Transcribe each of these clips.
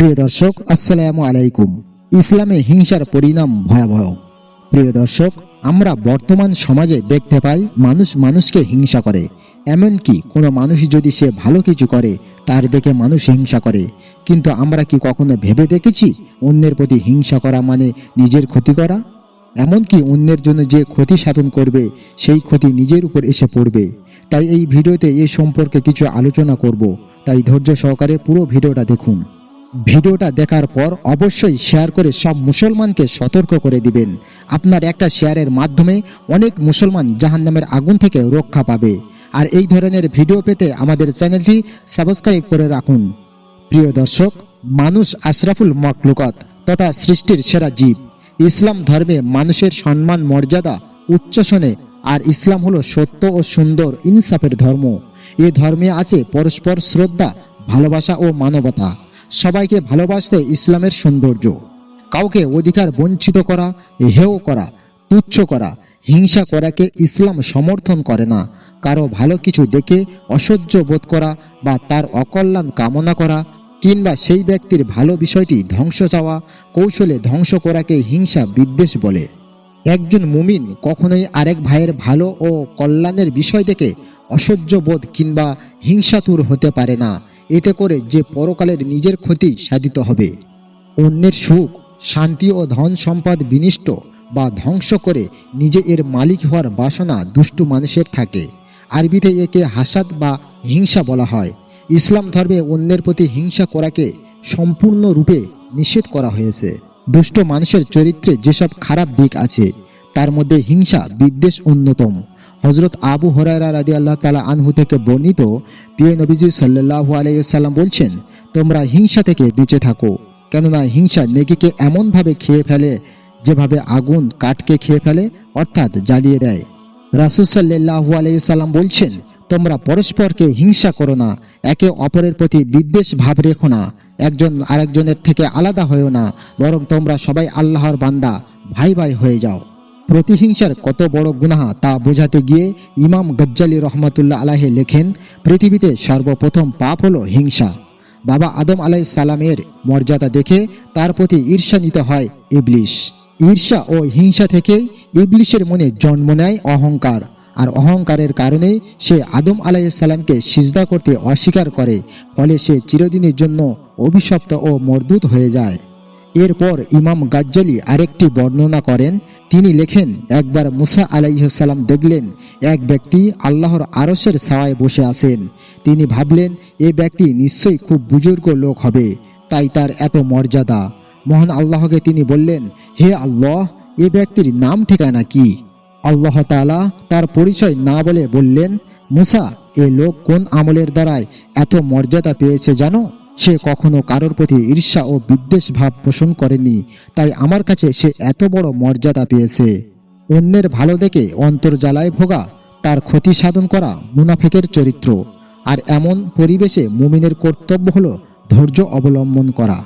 প্রিয় দর্শক, আসসালামু আলাইকুম। ইসলামে হিংসার পরিণাম ভয়াবহ। প্রিয় দর্শক, আমরা বর্তমান সমাজে দেখতে পাই মানুষ মানুষকে হিংসা করে। এমনকি কোনো মানুষ যদি সে ভালো কিছু করে, তার দেখে মানুষ হিংসা করে। কিন্তু আমরা কি কখনো ভেবে দেখেছি অন্যের প্রতি হিংসা করা মানে নিজের ক্ষতি করা? এমনকি অন্যের জন্য যে ক্ষতি সাধন করবে, সেই ক্ষতি নিজের উপর এসে পড়বে। তাই এই ভিডিওতে এ সম্পর্কে কিছু আলোচনা করব। তাই ধৈর্য সহকারে পুরো ভিডিওটা দেখুন। ভিডিওটা দেখার পর অবশ্যই শেয়ার করে সব মুসলমানকে সতর্ক করে দিবেন। আপনার একটা শেয়ারের মাধ্যমে অনেক মুসলমান জাহান্নামের আগুন থেকে রক্ষা পাবে। আর এই ধরনের ভিডিও পেতে আমাদের চ্যানেলটি সাবস্ক্রাইব করে রাখুন। প্রিয় দর্শক, মানুষ আশরাফুল মকলুকত তথা সৃষ্টির সেরা জীব। ইসলাম ধর্মে মানুষের সম্মান, মর্যাদা, উচ্চসনে আর ইসলাম হলো সত্য ও সুন্দর, ইনসাফের ধর্ম। এ ধর্মে আছে পরস্পর শ্রদ্ধা, ভালোবাসা ও মানবতা। সবাইকে ভালোবাসতে ইসলামের সৌন্দর্য। কাউকে অধিকার বঞ্চিত করা, হেয় করা, তুচ্ছ করা, হিংসা করাকে ইসলাম সমর্থন করে না। কারও ভালো কিছু দেখে অসহ্য বোধ করা বা তার অকল্যাণ কামনা করা কিংবা সেই ব্যক্তির ভালো বিষয়টি ধ্বংস চাওয়া, কৌশলে ধ্বংস করাকে হিংসা বিদ্বেষ বলে। একজন মুমিন কখনোই আরেক ভাইয়ের ভালো ও কল্যাণের বিষয় থেকে অসহ্য বোধ কিংবা হিংসাতুর হতে পারে না। এতে করে যে পরকালের নিজের ক্ষতি সাধিত হবে। অন্যের সুখ, শান্তি ও ধন সম্পদ বিনিষ্ট বা ধ্বংস করে নিজে এর মালিক হওয়ার বাসনা দুষ্টু মানুষের থাকে। আরবিতে একে হাসাদ বা হিংসা বলা হয়। ইসলাম ধর্মে অন্যের প্রতি হিংসা করাকে সম্পূর্ণরূপে নিষেধ করা হয়েছে। দুষ্ট মানুষের চরিত্রে যেসব খারাপ দিক আছে, তার মধ্যে হিংসা বিদ্বেষ অন্যতম। হজরত আবু হরাইরা রাদি আল্লাহ তালা আনহু থেকে বর্ণিত, প্রিয় নবীজি সাল্লাহু আলাইসাল্লাম বলছেন, তোমরা হিংসা থেকে বেঁচে থাকো। কেননা হিংসা নেকিকে এমনভাবে খেয়ে ফেলে, যেভাবে আগুন কাঠকে খেয়ে ফেলে, অর্থাৎ জ্বালিয়ে দেয়। রাসুল সাল্লাহু আলাইসাল্লাম বলছেন, তোমরা পরস্পরকে হিংসা করো না, একে অপরের প্রতি বিদ্বেষ ভাব রেখো না, একজন আরেকজনের থেকে আলাদা হয়েও না, বরং তোমরা সবাই আল্লাহর বান্দা, ভাই ভাই হয়ে যাও। প্রতিহিংসার কত বড় গুনাহা তা বোঝাতে গিয়ে ইমাম গজ্জালি রহমতুল্লাহ আলাহে লেখেন, পৃথিবীতে সর্বপ্রথম পাপ হলো হিংসা। বাবা আদম আলাই সালামের মর্যাদা দেখে তার প্রতি ঈর্ষা নিতে হয় ইবলিশ। ঈর্ষা ও হিংসা থেকেই ইবলিশের মনে জন্ম নেয় অহংকার, আর অহংকারের কারণেই সে আদম আলাইসাল্লামকে সিজদা করতে অস্বীকার করে, ফলে সে চিরদিনের জন্য অভিশপ্ত ও মর্দুত হয়ে যায়। এরপর ইমাম গাজ্জালি আরেকটি বর্ণনা করেন। তিনি লেখেন, একবার মুসা আলাইসাল্লাম দেখলেন, এক ব্যক্তি আল্লাহর আরসের ছাওয়ায় বসে আছেন। তিনি ভাবলেন, এ ব্যক্তি নিশ্চয়ই খুব বুজুর্গ লোক হবে, তাই তার এত মর্যাদা। মহান আল্লাহকে তিনি বললেন, হে আল্লাহ, এ ব্যক্তির নাম ঠিকানা কি? আল্লাহ তাআলা তার পরিচয় না বলে বললেন, মুসা, এ লোক কোন আমলের দ্বারায় এত মর্যাদা পেয়েছে জানো? সে কখনো কারোর প্রতি ঈর্ষা ও বিদ্বেষ ভাব পোষণ করেনি, তাই আমার কাছে সে এত বড় মর্যাদা পেয়েছে। অন্যের ভালো দেখে অন্তর জ্বালায় ভোগা, তার ক্ষতি সাধন করা মুনাফেকের চরিত্র, আর এমন পরিবেশে মুমিনের কর্তব্য হলো ধৈর্য অবলম্বন করা।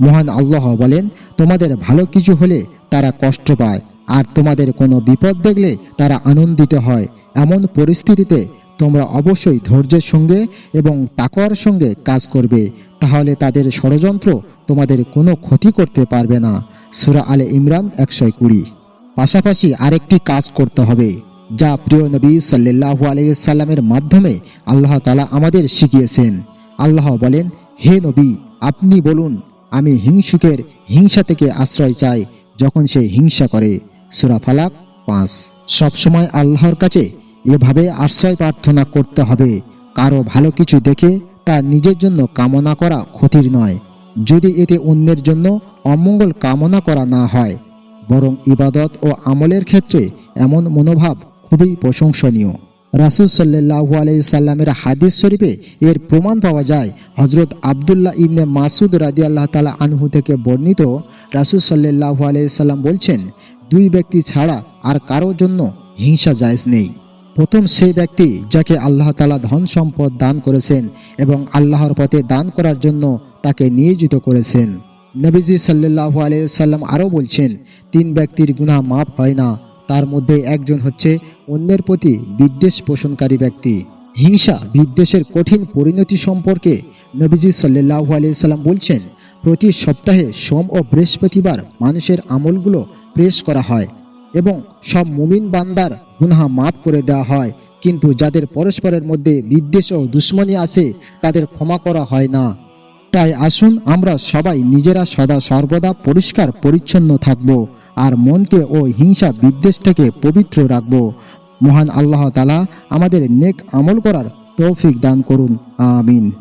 মহান আল্লাহ বলেন, তোমাদের ভালো কিছু হলে তারা কষ্ট পায়, আর তোমাদের কোনো বিপদ দেখলে তারা আনন্দিত হয়। এমন পরিস্থিতিতে তোমরা অবশ্যই ধৈর্যের সঙ্গে এবং তাকওয়ার সঙ্গে কাজ করবে, তাহলে তাদের ষড়যন্ত্র তোমাদের কোনো ক্ষতি করতে পারবে না। সুরা আলে ইমরান একশো কুড়ি। পাশাপাশি আরেকটি কাজ করতে হবে, যা প্রিয় নবী সাল্লাহু আলাইসাল্লামের মাধ্যমে আল্লাহ তালা আমাদের শিখিয়েছেন। আল্লাহ বলেন, হে নবী, আপনি বলুন, আমি হিংসুকের হিংসা থেকে আশ্রয় চাই যখন সে হিংসা করে। সুরা ফালাক পাঁচ। সবসময় আল্লাহর কাছে এভাবে আশ্রয় প্রার্থনা করতে হবে। কারও ভালো কিছু দেখে তা নিজের জন্য কামনা করা ক্ষতির নয়। যদি এতে অন্যের জন্য অমঙ্গল কামনা করা না হয়, বরং ইবাদত ও আমলের ক্ষেত্রে এমন মনোভাব খুবই প্রশংসনীয়। রাসুল সাল্লাহু আলাইসাল্লামের হাদিস শরীফে এর প্রমাণ পাওয়া যায়। হজরত আবদুল্লাহ ইবনে মাসুদ রাদি আল্লাহ তালা আনহু থেকে বর্ণিত, রাসুল সাল্লাহু আলাইসাল্লাম বলছেন, দুই ব্যক্তি ছাড়া আর কারও জন্য হিংসা জায়জ নেই। প্রথম সেই ব্যক্তি যাকে আল্লাহ তালা ধন সম্পদ দান করেছেন এবং আল্লাহর পথে দান করার জন্য তাকে নিয়োজিত করেছেন। নবীজি সাল্লাহু আলাইসাল্লাম আরও বলছেন, তিন ব্যক্তির গুণা মাফ হয় না, তার মধ্যে একজন হচ্ছে অন্যের প্রতি বিদ্বেষ পোষণকারী ব্যক্তি। হিংসা বিদ্বেষের কঠিন পরিণতি সম্পর্কে নবীজি সাল্লাহু আলাইসাল্লাম বলছেন, প্রতি সপ্তাহে সোম ও বৃহস্পতিবার মানুষের আমলগুলো প্রেস করা হয় এবং সব মুমিন বান্দার গুনহা মাফ করে দেওয়া হয়। কিন্তু যাদের পরস্পরের মধ্যে বিদ্বেষ ও দুশ্মনী আছে, তাদের ক্ষমা করা হয় না। তাই আসুন আমরা সবাই নিজেরা সদা সর্বদা পরিষ্কার, পরিচ্ছন্ন থাকব আর মনকে ও হিংসা, বিদ্বেষ থেকে পবিত্র রাখব। মহান আল্লাহ তালা আমাদের নেক আমল করার তৌফিক দান করুন। আমিন।